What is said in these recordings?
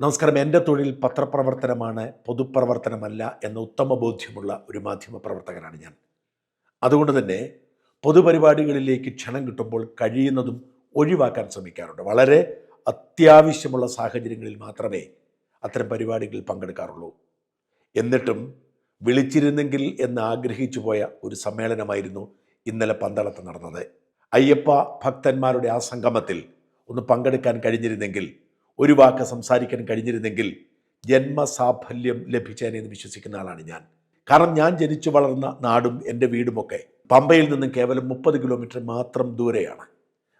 നമസ്കാരം. എന്റെ തൊഴിൽ പത്രപ്രവർത്തനമാണ് പൊതുപ്രവർത്തനമല്ല എന്ന ഉത്തമ ബോധ്യമുള്ള ഒരു മാധ്യമ പ്രവർത്തകനാണ് ഞാൻ. അതുകൊണ്ട് തന്നെ പൊതുപരിപാടികളിലേക്ക് ക്ഷണം കിട്ടുമ്പോൾ കഴിയുന്നതും ഒഴിവാക്കാൻ ശ്രമിക്കാറുണ്ട്. വളരെ അത്യാവശ്യമുള്ള സാഹചര്യങ്ങളിൽ മാത്രമേ അത്തരം പരിപാടികളിൽ പങ്കെടുക്കാറുള്ളൂ. എന്നിട്ടും വിളിച്ചിരുന്നെങ്കിൽ എന്ന് ആഗ്രഹിച്ചു പോയ ഒരു സമ്മേളനമായിരുന്നു ഇന്നലെ പന്തളത്ത് നടന്നത്. അയ്യപ്പ ഭക്തന്മാരുടെ ആ സംഗമത്തിൽ ഒന്ന് പങ്കെടുക്കാൻ കഴിഞ്ഞിരുന്നെങ്കിൽ ഒരു വാക്ക് സംസാരിക്കാൻ കഴിഞ്ഞിരുന്നെങ്കിൽ ജന്മസാഫല്യം ലഭിച്ചേനെന്ന് വിശ്വസിക്കുന്ന ആളാണ് ഞാൻ. കാരണം ഞാൻ ജനിച്ചു വളർന്ന നാടും എന്റെ വീടുമൊക്കെ പമ്പയിൽ നിന്നും കേവലം മുപ്പത് കിലോമീറ്റർ മാത്രം ദൂരെയാണ്.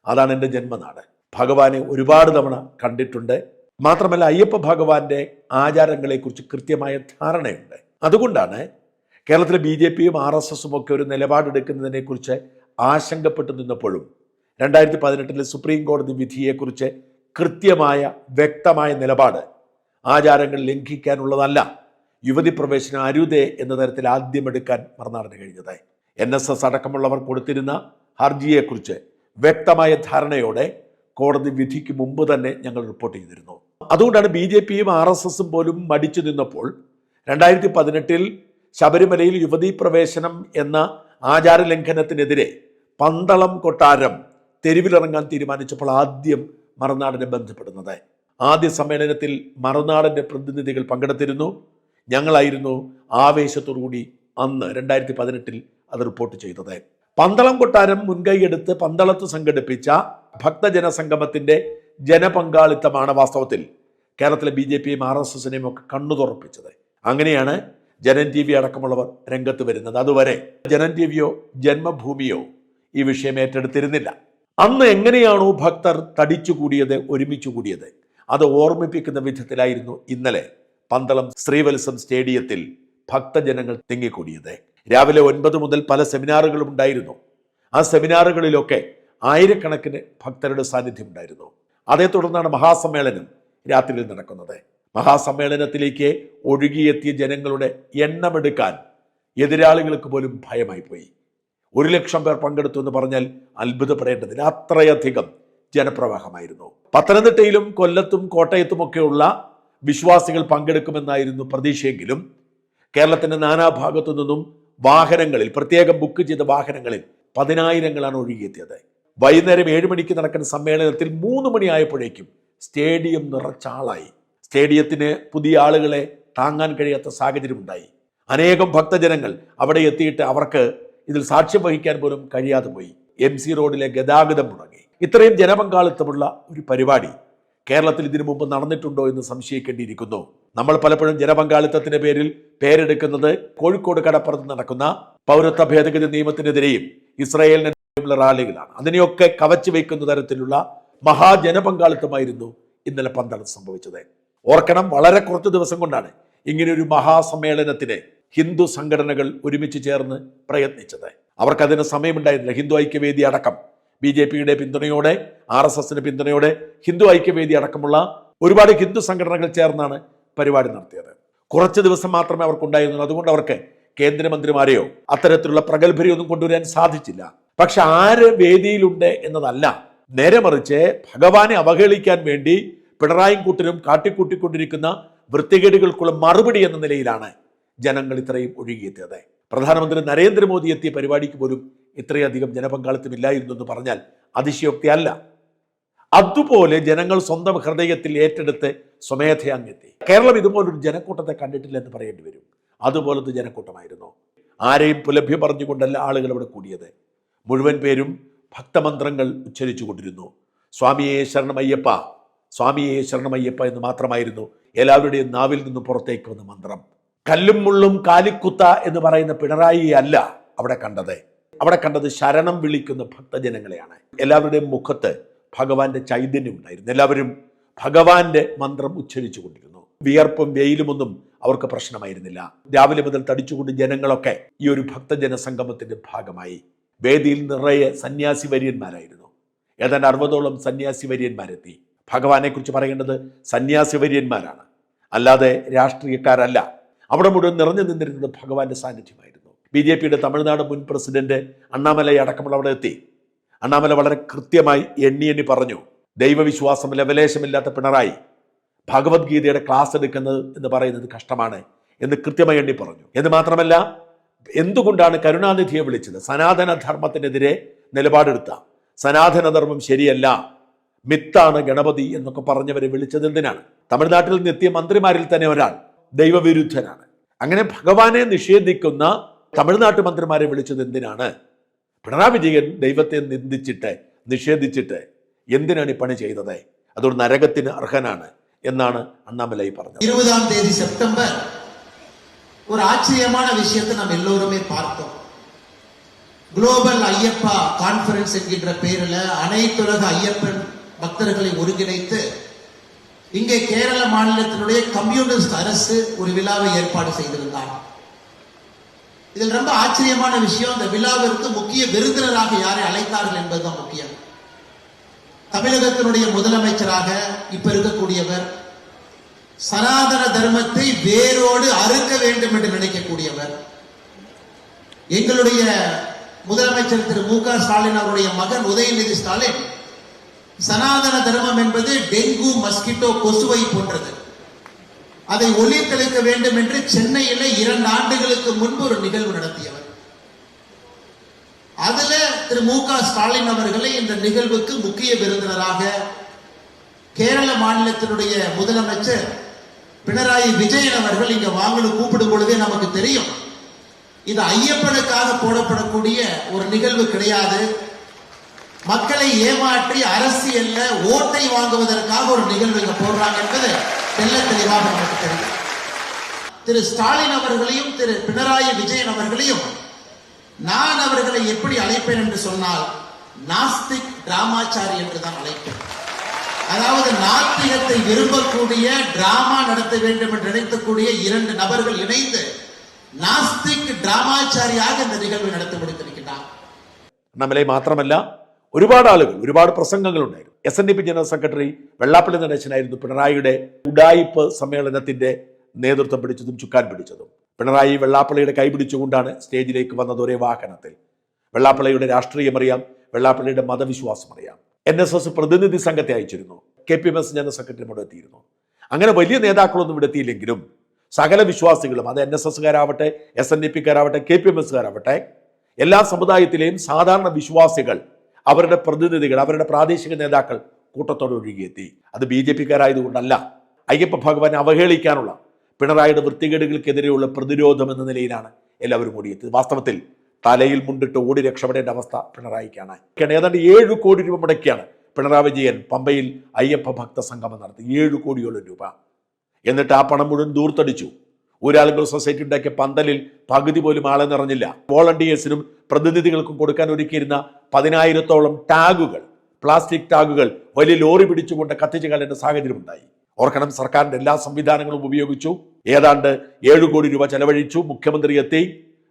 അതാണ് എന്റെ ജന്മനാട്. ഭഗവാനെ ഒരുപാട് തവണ കണ്ടിട്ടുണ്ട്. മാത്രമല്ല അയ്യപ്പ ഭഗവാന്റെ ആചാരങ്ങളെക്കുറിച്ച് കൃത്യമായ ധാരണയുണ്ട്. അതുകൊണ്ടാണ് കേരളത്തിലെ ബി ജെ പിയും ആർ എസ് എസും ഒക്കെ ഒരു നിലപാടെടുക്കുന്നതിനെക്കുറിച്ച് ആശങ്കപ്പെട്ടു നിന്നപ്പോഴും രണ്ടായിരത്തി പതിനെട്ടിലെ സുപ്രീം കോടതി വിധിയെക്കുറിച്ച് കൃത്യമായ വ്യക്തമായ നിലപാട് ആചാരങ്ങൾ ലംഘിക്കാനുള്ളതല്ല. യുവതി പ്രവേശനം അരുതേ എന്ന തരത്തിൽ ആദ്യം എടുക്കാൻ മറുനാടിന് കഴിഞ്ഞത്. എൻ എസ് എസ് അടക്കമുള്ളവർ കൊടുത്തിരുന്ന ഹർജിയെക്കുറിച്ച് വ്യക്തമായ ധാരണയോടെ കോടതി വിധിക്ക് മുമ്പ് തന്നെ ഞങ്ങൾ റിപ്പോർട്ട് ചെയ്തിരുന്നു. അതുകൊണ്ടാണ് ബി ജെ പിയും ആർ എസ് എസും പോലും മടിച്ചു നിന്നപ്പോൾ രണ്ടായിരത്തി പതിനെട്ടിൽ ശബരിമലയിൽ യുവതീ പ്രവേശനം എന്ന ആചാര ലംഘനത്തിനെതിരെ പന്തളം കൊട്ടാരം തെരുവിലിറങ്ങാൻ തീരുമാനിച്ചപ്പോൾ ആദ്യം മറുനാടിനെ ബന്ധപ്പെടുന്നത്. ആദ്യ സമ്മേളനത്തിൽ മറുനാടിന്റെ പ്രതിനിധികൾ പങ്കെടുത്തിരുന്നു. ഞങ്ങളായിരുന്നു ആവേശത്തോടുകൂടി അന്ന് രണ്ടായിരത്തി പതിനെട്ടിൽ അത് റിപ്പോർട്ട് ചെയ്തത്. പന്തളം കൊട്ടാരം മുൻകൈയെടുത്ത് പന്തളത്ത് സംഘടിപ്പിച്ച ഭക്തജന സംഗമത്തിന്റെ ജനപങ്കാളിത്തമാണ് വാസ്തവത്തിൽ കേരളത്തിലെ ബി ജെ പിയും ആർ എസ് എസിനെയും ഒക്കെ കണ്ണു തുറപ്പിച്ചത് അങ്ങനെയാണ് ജനൻ ടി വി അടക്കമുള്ളവർ രംഗത്ത് വരുന്നത്. അതുവരെ ജനൻ ടി വിയോ ജന്മഭൂമിയോ ഈ വിഷയം ഏറ്റെടുത്തിരുന്നില്ല. അന്ന് എങ്ങനെയാണോ ഭക്തർ തടിച്ചു കൂടിയത് ഒരുമിച്ചു കൂടിയത്? അത് ഓർമ്മിപ്പിക്കുന്ന വിധത്തിലായിരുന്നു ഇന്നലെ പന്തളം ശ്രീവത്സം സ്റ്റേഡിയത്തിൽ ഭക്തജനങ്ങൾ തിങ്ങിക്കൂടിയത്. രാവിലെ ഒൻപത് മുതൽ പല സെമിനാറുകളും ഉണ്ടായിരുന്നു. ആ സെമിനാറുകളിലൊക്കെ ആയിരക്കണക്കിന് ഭക്തരുടെ സാന്നിധ്യം ഉണ്ടായിരുന്നു. അതേ തുടർന്നാണ് മഹാസമ്മേളനം രാത്രിയിൽ നടക്കുന്നത്. മഹാസമ്മേളനത്തിലേക്ക് ഒഴുകിയെത്തിയ ജനങ്ങളുടെ എണ്ണമെടുക്കാൻ എതിരാളികൾക്ക് പോലും ഭയമായി പോയി ഒരു ലക്ഷം പേർ പങ്കെടുത്തു എന്ന് പറഞ്ഞാൽ അത്ഭുതപ്പെടേണ്ടതിന് അത്രയധികം ജനപ്രവാഹമായിരുന്നു. പത്തനംതിട്ടയിലും കൊല്ലത്തും കോട്ടയത്തും കോട്ടയത്തുമൊക്കെയുള്ള വിശ്വാസികൾ പങ്കെടുക്കുമെന്നായിരുന്നു പ്രതീക്ഷയെങ്കിലും കേരളത്തിന്റെ നാനാഭാഗത്തു നിന്നും വാഹനങ്ങളിൽ പ്രത്യേകം ബുക്ക് ചെയ്ത വാഹനങ്ങളിൽ പതിനായിരങ്ങളാണ് ഒഴുകിയെത്തിയത്. വൈകുന്നേരം ഏഴ് മണിക്ക് നടക്കുന്ന സമ്മേളനത്തിൽ മൂന്ന് മണിയായപ്പോഴേക്കും സ്റ്റേഡിയം നിറച്ചാളായി സ്റ്റേഡിയത്തിന് പുതിയ ആളുകളെ താങ്ങാൻ കഴിയാത്ത സാഹചര്യമുണ്ടായി. അനേകം ഭക്തജനങ്ങൾ അവിടെ എത്തിയിട്ട് അവർക്ക് ഇതിൽ സാക്ഷ്യം വഹിക്കാൻ പോലും കഴിയാതെ പോയി. എം സി റോഡിലെ ഗതാഗതം മുടങ്ങി. ഇത്രയും ജനപങ്കാളിത്തമുള്ള ഒരു പരിപാടി കേരളത്തിൽ ഇതിനു മുമ്പ് നടന്നിട്ടുണ്ടോ എന്ന് സംശയിക്കേണ്ടിയിരിക്കുന്നു. നമ്മൾ പലപ്പോഴും ജനപങ്കാളിത്തത്തിന്റെ പേരിൽ പേരെടുക്കുന്നത് കോഴിക്കോട് കടപ്പുറത്ത് നടക്കുന്ന പൗരത്വ ഭേദഗതി നിയമത്തിനെതിരെയും ഇസ്രായേലിനെതിരെയുമുള്ള റാലികളാണ്. അതിനെയൊക്കെ കവച്ചു വയ്ക്കുന്ന തരത്തിലുള്ള മഹാജനപങ്കാളിത്തമായിരുന്നു ഇന്നലെ പന്തളം സംഭവിച്ചത്. ഓർക്കണം വളരെ കുറച്ച് ദിവസം കൊണ്ടാണ് ഇങ്ങനെ ഒരു മഹാസമ്മേളനത്തിന് ഹിന്ദു സംഘടനകൾ ഒരുമിച്ച് ചേർന്ന് പ്രയത്നിച്ചത്. അവർക്കതിന് സമയമുണ്ടായിരുന്നില്ല. ഹിന്ദു ഐക്യവേദി അടക്കം. ബി ജെ പിയുടെ പിന്തുണയോടെ ആർ എസ് എസിന്റെ പിന്തുണയോടെ ഹിന്ദു ഐക്യവേദി അടക്കമുള്ള ഒരുപാട് ഹിന്ദു സംഘടനകൾ ചേർന്നാണ് പരിപാടി നടത്തിയത്. കുറച്ച് ദിവസം മാത്രമേ അവർക്കുണ്ടായിരുന്നുള്ളൂ. അതുകൊണ്ട് അവർക്ക് കേന്ദ്രമന്ത്രിമാരെയോ അത്തരത്തിലുള്ള പ്രഗത്ഭരെയൊന്നും കൊണ്ടുവരാൻ സാധിച്ചില്ല. പക്ഷെ ആര് വേദിയിലുണ്ട് എന്നതല്ല. നേരെ മറിച്ച് ഭഗവാനെ അവഹേളിക്കാൻ വേണ്ടി പിണറായി കൂട്ടരും കാട്ടിക്കൂട്ടിക്കൊണ്ടിരിക്കുന്ന വൃത്തികേടുകൾക്കുള്ള മറുപടി എന്ന നിലയിലാണ് ജനങ്ങൾ ഇത്രയും ഒഴുകിയെത്തിയത് പ്രധാനമന്ത്രി നരേന്ദ്രമോദി എത്തിയ പരിപാടിക്ക് പോലും ഇത്രയധികം ജനപങ്കാളിത്തമില്ലായിരുന്നു എന്ന് പറഞ്ഞാൽ അതിശയോക്തിയല്ല അതുപോലെ ജനങ്ങൾ സ്വന്തം ഹൃദയത്തിൽ ഏറ്റെടുത്ത് സ്വമേധയാങ്ങെത്തി കേരളം ഇതുപോലൊരു ജനക്കൂട്ടത്തെ കണ്ടിട്ടില്ല എന്ന് പറയേണ്ടി വരും. അതുപോലത്തെ ജനക്കൂട്ടമായിരുന്നു. ആരെയും പുലഭ്യ പറഞ്ഞുകൊണ്ടല്ല ആളുകൾ അവിടെ കൂടിയത്. മുഴുവൻ പേരും ഭക്തമന്ത്രങ്ങൾ ഉച്ചരിച്ചു കൊണ്ടിരുന്നു. സ്വാമിയെ ശരണമയ്യപ്പ സ്വാമിയെ ശരണമയ്യപ്പ എന്ന് മാത്രമായിരുന്നു എല്ലാവരുടെയും നാവിൽ നിന്നും പുറത്തേക്ക് വന്ന മന്ത്രം. കല്ലും മുള്ളും കാലിക്കുത്ത എന്ന് പറയുന്ന പിണറായി അല്ല അവിടെ കണ്ടത്. അവിടെ കണ്ടത് ശരണം വിളിക്കുന്ന ഭക്തജനങ്ങളെയാണ്. എല്ലാവരുടെയും മുഖത്ത് ഭഗവാന്റെ ചൈതന്യം ഉണ്ടായിരുന്നു. എല്ലാവരും ഭഗവാന്റെ മന്ത്രം ഉച്ചരിച്ചു കൊണ്ടിരുന്നു. വിയർപ്പും വെയിലുമൊന്നും അവർക്ക് പ്രശ്നമായിരുന്നില്ല. രാവിലെ മുതൽ തടിച്ചുകൊണ്ട് ജനങ്ങളൊക്കെ ഈ ഒരു ഭക്തജന സംഗമത്തിന്റെ ഭാഗമായി. വേദിയിൽ നിറയെ സന്യാസി വര്യന്മാരായിരുന്നു. ഏതാണ്ട് അറുപതോളം സന്യാസി വര്യന്മാരെത്തി. ഭഗവാനെ കുറിച്ച് പറയേണ്ടത് സന്യാസി വര്യന്മാരാണ്. അല്ലാതെ രാഷ്ട്രീയക്കാരല്ല. അവിടെ മുഴുവൻ നിറഞ്ഞു നിന്നിരുന്നത് ഭഗവാന്റെ സാന്നിധ്യമായിരുന്നു. ബി ജെ പിയുടെ തമിഴ്നാട് മുൻ പ്രസിഡന്റ് അണ്ണാമല അടക്കമുള്ള അവിടെ എത്തി. അണ്ണാമല വളരെ കൃത്യമായി എണ്ണി എണ്ണി പറഞ്ഞു ദൈവവിശ്വാസം ലവലേശമില്ലാത്ത പിണറായി ഭഗവത്ഗീതയുടെ ക്ലാസ് എടുക്കുന്നത് എന്ന് പറയുന്നത് കഷ്ടമാണ് എന്ന് കൃത്യമായി എണ്ണി പറഞ്ഞു. എന്ന് മാത്രമല്ല എന്തുകൊണ്ടാണ് കരുണാനിധിയെ വിളിച്ചത്? സനാതന ധർമ്മത്തിനെതിരെ നിലപാടെടുത്ത സനാതനധർമ്മം ശരിയല്ല മിത്താണ് ഗണപതി എന്നൊക്കെ പറഞ്ഞവരെ വിളിച്ചത് എന്തിനാണ്? തമിഴ്നാട്ടിൽ നിന്ന് എത്തിയ മന്ത്രിമാരിൽ തന്നെ ഒരാൾ ദൈവവിരുദ്ധനാണ് അങ്ങനെ ഭഗവാനെ നിഷേധിക്കുന്ന തമിഴ്നാട്ട് മന്ത്രിമാരെ വിളിച്ചത് എന്തിനാണ് പിണറായി വിജയൻ ദൈവത്തെ നിന്ദിച്ചിട്ട് നിഷേധിച്ചിട്ട് എന്തിനാണ് ഈ പണി ചെയ്തത് അതൊരു നരകത്തിന് അർഹനാണ് എന്നാണ് അണ്ണാമലൈ പറഞ്ഞത് இருபதாம் தேதி செப்டம்பர் ஒரு ஆச்சரியமான விஷயத்தை நாம் எல்லோருமே பார்த்தோம் குளோபல் ஐயப்பா கான்ஃபரன்ஸ் என்கின்ற பெயரில் அனைத்துலக ஐயப்பன் பக்தர்களை ஒருங்கிணைத்து இங்கே கேரள மாநிலத்தினுடைய கம்யூனிஸ்ட் அரசு ஒரு விழாவை ஏற்பாடு செய்திருந்தார். இதில் ரொம்ப ஆச்சரியமான விஷயம் இந்த விழாவிற்கு முக்கிய விருந்தினராக யாரை அழைத்தார்கள் என்பதுதான் முக்கியம். தமிழகத்தினுடைய முதலமைச்சராக இப்ப இருக்கக்கூடியவர் சனாதன தர்மத்தை வேரோடு அறுக்க வேண்டும் என்று நினைக்கக்கூடியவர் எங்களுடைய முதலமைச்சர் திரு மு க ஸ்டாலின் அவருடைய மகன் உதயநிதி ஸ்டாலின் சனாதன தர்மம் என்பது டெங்கு மஸ்கிட்டோ கொசுவை போன்றது. அதை ஒழித்தளிக்க வேண்டும் என்று சென்னையில இரண்டு ஆண்டுகளுக்கு முன்பு ஒரு நிகழ்வு நடத்தியவர். அதுல திரு மு க ஸ்டாலின் அவர்களை இந்த நிகழ்வுக்கு முக்கிய விருந்தினராக கேரள மாநிலத்தினுடைய முதலமைச்சர் பினராயி விஜயன் அவர்கள் இங்க வாங்கன்னு கூப்பிடும் பொழுதே நமக்கு தெரியும். இது ஐயப்பனுக்காக போடப்படக்கூடிய ஒரு நிகழ்வு கிடையாது. மக்களை ஏமாற்றி அரசியல்ல ஓட்டை வாங்குவதற்காக ஒரு நிகழ்வு இங்க போடுறாங்க என்பது தெள்ள தெளிவாக நமக்கு தெரியும் திரு ஸ்டாலின் அவர்களையும் திரு பினராயி விஜயன் அவர்களையும் நான் அவர்களை எப்படி அழைப்பேன் என்று சொன்னால் நாஸ்திக் டிராமாச்சாரி என்று தான் அழைப்பேன் அதாவது நாத்திகத்தை விரும்பக்கூடிய டிராமா நடத்த வேண்டும் என்று நினைக்கக்கூடிய இரண்டு நபர்கள் இணைந்து நாஸ்திக் டிராமாச்சாரியாக இந்த நிகழ்வை நடத்தி முடித்திருக்கிறார் അണ്ണാമലൈ മാത്രമല്ല ഒരുപാട് ആളുകൾ ഒരുപാട് പ്രസംഗങ്ങളുണ്ടായിരുന്നു. S N D P general secretary Vellappally നടേശനായിരുന്നു പിണറായിയുടെ ഉഡായിപ്പ് സമ്മേളനത്തിന്റെ നേതൃത്വം പിടിച്ചതും ചുക്കാൻ പിടിച്ചതും. പിണറായി വെള്ളാപ്പള്ളിയുടെ കൈ പിടിച്ചുകൊണ്ടാണ് സ്റ്റേജിലേക്ക് വന്നത് ഒരേ വാഹനത്തിൽ. വെള്ളാപ്പള്ളിയുടെ രാഷ്ട്രീയം അറിയാം വെള്ളാപ്പള്ളിയുടെ മതവിശ്വാസം അറിയാം എൻ എസ് എസ് പ്രതിനിധി സംഘത്തെ അയച്ചിരുന്നു. K P M S general secretary ഇവിടെ എത്തിയിരുന്നു. അങ്ങനെ വലിയ നേതാക്കളൊന്നും ഇവിടെ എത്തിയില്ലെങ്കിലും സകല വിശ്വാസികളും അത് എൻ എസ് എസ്സുകാരാവട്ടെ എസ് എൻ ഡി പിക്കാരാവട്ടെ കെ പി എം എസ്സുകാരാവട്ടെ എല്ലാ സമുദായത്തിലെയും സാധാരണ വിശ്വാസികൾ അവരുടെ പ്രതിനിധികൾ അവരുടെ പ്രാദേശിക നേതാക്കൾ കൂട്ടത്തോടെ ഒഴുകിയെത്തി. അത് ബി ജെ പിക്കാരായതുകൊണ്ടല്ല. അയ്യപ്പ ഭഗവാനെ അവഹേളിക്കാനുള്ള പിണറായിയുടെ വൃത്തികേടുകൾക്കെതിരെയുള്ള പ്രതിരോധം എന്ന നിലയിലാണ് എല്ലാവരും ഓടിയെത്തിയത്. വാസ്തവത്തിൽ തലയിൽ മുണ്ടിട്ട് ഓടി രക്ഷപ്പെടേണ്ട അവസ്ഥ പിണറായിക്കാണ്. ഏതാണ്ട് ഏഴ് കോടി രൂപ മുടക്കിയാണ് പിണറായി വിജയൻ പമ്പയിൽ അയ്യപ്പ ഭക്ത സംഗമം നടത്തി. ഏഴ് കോടിയോളം രൂപ. എന്നിട്ട് ആ പണം മുഴുവൻ ദൂർത്തടിച്ചു. ഊരാളുകൾ സൊസൈറ്റി ഉണ്ടാക്കിയ പന്തലിൽ പകുതി പോലും ആളെ നിറഞ്ഞില്ല. വോളണ്ടിയേഴ്സിനും പ്രതിനിധികൾക്കും കൊടുക്കാൻ ഒരുക്കിയിരുന്ന പതിനായിരത്തോളം ടാഗുകൾ പ്ലാസ്റ്റിക് ടാഗുകൾ വലിയ ലോറി പിടിച്ചുകൊണ്ട് കത്തിച്ചു കളയേണ്ട സാഹചര്യം ഉണ്ടായി ഓർക്കണം സർക്കാരിന്റെ എല്ലാ സംവിധാനങ്ങളും ഉപയോഗിച്ചു. ഏതാണ്ട് ഏഴ് കോടി രൂപ ചെലവഴിച്ചു മുഖ്യമന്ത്രി എത്തി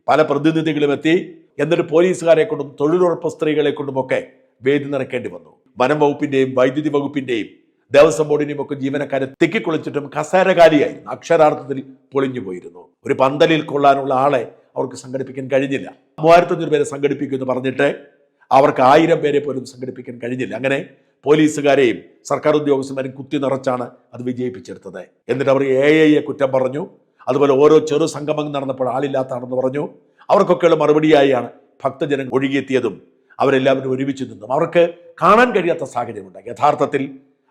പല പ്രതിനിധികളും എത്തി. എന്നിട്ട് പോലീസുകാരെ കൊണ്ടും തൊഴിലുറപ്പ് സ്ത്രീകളെ കൊണ്ടുമൊക്കെ വേദി നിറയ്ക്കേണ്ടി വന്നു. വനം വകുപ്പിന്റെയും വൈദ്യുതി വകുപ്പിന്റെയും ദേവസ്വം ബോർഡിനെയും ഒക്കെ ജീവനക്കാരെ തിക്കിക്കുളിച്ചിട്ടും കസേരകാലിയായിരുന്നു. അക്ഷരാർത്ഥത്തിൽ പൊളിഞ്ഞു പോയിരുന്നു. ഒരു പന്തലിൽ കൊള്ളാനുള്ള ആളെ അവർക്ക് സംഘടിപ്പിക്കാൻ കഴിഞ്ഞില്ല. മൂവായിരത്തഞ്ഞൂറ് പേരെ സംഘടിപ്പിക്കുമെന്ന് പറഞ്ഞിട്ട് അവർക്ക് ആയിരം പേരെ പോലും സംഘടിപ്പിക്കാൻ കഴിഞ്ഞില്ല. അങ്ങനെ പോലീസുകാരെയും സർക്കാർ ഉദ്യോഗസ്ഥന്മാരെയും കുത്തി നിറച്ചാണ് അത് വിജയിപ്പിച്ചെടുത്തത്. എന്നിട്ട് അവർ എ ഐയെ കുറ്റം പറഞ്ഞു. അതുപോലെ ഓരോ ചെറു സംഗമം നടന്നപ്പോൾ ആളില്ലാത്താണെന്ന് പറഞ്ഞു. അവർക്കൊക്കെയുള്ള മറുപടിയായാണ് ഭക്തജനങ്ങൾ ഒഴുകിയെത്തിയതും അവരെല്ലാവരും ഒരുമിച്ച് നിന്നും അവർക്ക് കാണാൻ കഴിയാത്ത സാഹചര്യമുണ്ട്. യഥാർത്ഥത്തിൽ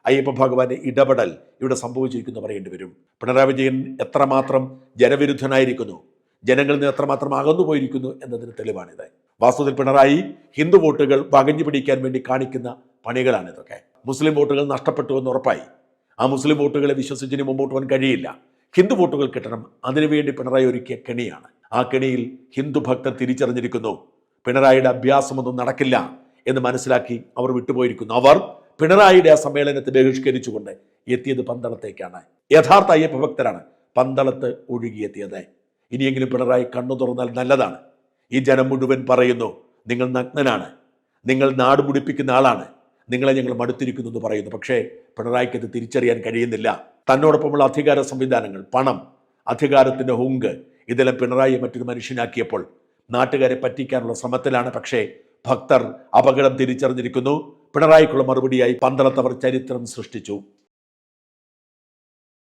അയ്യപ്പ ഭഗവാന്റെ ഇടപെടൽ ഇവിടെ സംഭവിച്ചിരിക്കുന്നു പറയേണ്ടി വരും. പിണറായി വിജയൻ എത്രമാത്രം ജനവിരുദ്ധനായിരിക്കുന്നു ജനങ്ങളിൽ നിന്ന് എത്രമാത്രം അകന്നു പോയിരിക്കുന്നു എന്നതിന് തെളിവാണിത്. വാസ്തവത്തിൽ പിണറായി ഹിന്ദു വോട്ടുകൾ വകഞ്ഞു പിടിക്കാൻ വേണ്ടി കാണിക്കുന്ന പണികളാണ് ഇതൊക്കെ. മുസ്ലിം വോട്ടുകൾ നഷ്ടപ്പെട്ടു എന്ന് ഉറപ്പായി. ആ മുസ്ലിം വോട്ടുകളെ വിശ്വസിച്ചിന് മുമ്പോട്ട് പോകാൻ കഴിയില്ല. ഹിന്ദു വോട്ടുകൾ കിട്ടണം. അതിനുവേണ്ടി പിണറായി ഒരുക്കിയ കെണിയാണ്. ആ കെണിയിൽ ഹിന്ദു ഭക്തർ തിരിച്ചറിഞ്ഞിരിക്കുന്നു. പിണറായിയുടെ അഭ്യാസമൊന്നും നടക്കില്ല എന്ന് മനസ്സിലാക്കി അവർ വിട്ടുപോയിരിക്കുന്നു. അവർ പിണറായിയുടെ ആ സമ്മേളനത്തെ ബഹിഷ്കരിച്ചുകൊണ്ട് എത്തിയത് പന്തളത്തേക്കാണ്. യഥാർത്ഥ അയ്യപ്പ ഭക്തരാണ് പന്തളത്ത് ഒഴുകിയെത്തിയത്. ഇനിയെങ്കിലും പിണറായി കണ്ണു തുറന്നാൽ നല്ലതാണ്. ഈ ജനം മുഴുവൻ പറയുന്നു നിങ്ങൾ നഗ്നനാണ്. നിങ്ങൾ നാട് മുടിപ്പിക്കുന്ന ആളാണ്. നിങ്ങളെ ഞങ്ങൾ മടുത്തിരിക്കുന്നു എന്ന് പറയുന്നു. പക്ഷേ പിണറായിക്ക് ഇത് തിരിച്ചറിയാൻ കഴിയുന്നില്ല. തന്നോടൊപ്പമുള്ള അധികാര സംവിധാനങ്ങൾ പണം അധികാരത്തിന്റെ ഹുങ്ക് ഇതെല്ലാം പിണറായിയെ മറ്റൊരു മനുഷ്യനാക്കിയപ്പോൾ നാട്ടുകാരെ പറ്റിക്കാനുള്ള ശ്രമത്തിലാണ്. പക്ഷേ ഭക്തർ അപകടം തിരിച്ചറിഞ്ഞിരിക്കുന്നു. പിണറായിക്കുള്ള മറുപടിയായി പന്തളത്തവർ ചരിത്രം സൃഷ്ടിച്ചു.